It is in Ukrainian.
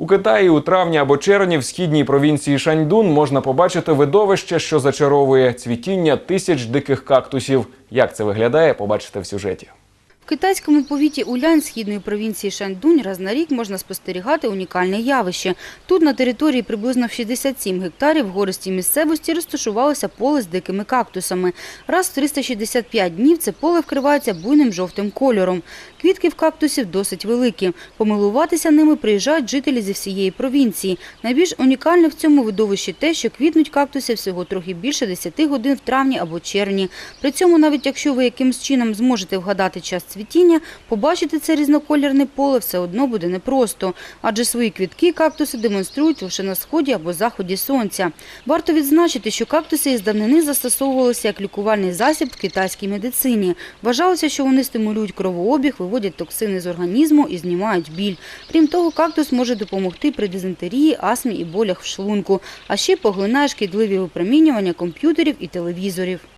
У Китаї у травні або червні в східній провінції Шаньдун можна побачити видовище, що зачаровує цвітіння тисяч диких кактусів. Як це виглядає, побачите в сюжеті. Китайському повіті Улянь східної провінції Шаньдунь раз на рік можна спостерігати унікальне явище. Тут на території приблизно в 67 гектарів в гористій місцевості розташувалося поле з дикими кактусами. Раз в 365 днів це поле вкривається буйним жовтим кольором. Квітки в кактусів досить великі. Помилуватися ними приїжджають жителі зі всієї провінції. Найбільш унікальне в цьому видовищі те, що квітнуть кактуси всього трохи більше 10 годин в травні або червні. При цьому, навіть якщо ви якимсь чином зможете вгадати час цвітіння, побачити це різнокольорне поле все одно буде непросто, адже свої квітки кактуси демонструють лише на сході або заході сонця. Варто відзначити, що кактуси із давнини застосовувалися як лікувальний засіб в китайській медицині. Вважалося, що вони стимулюють кровообіг, виводять токсини з організму і знімають біль. Крім того, кактус може допомогти при дизентерії, астмі і болях в шлунку, а ще поглинає шкідливі випромінювання комп'ютерів і телевізорів.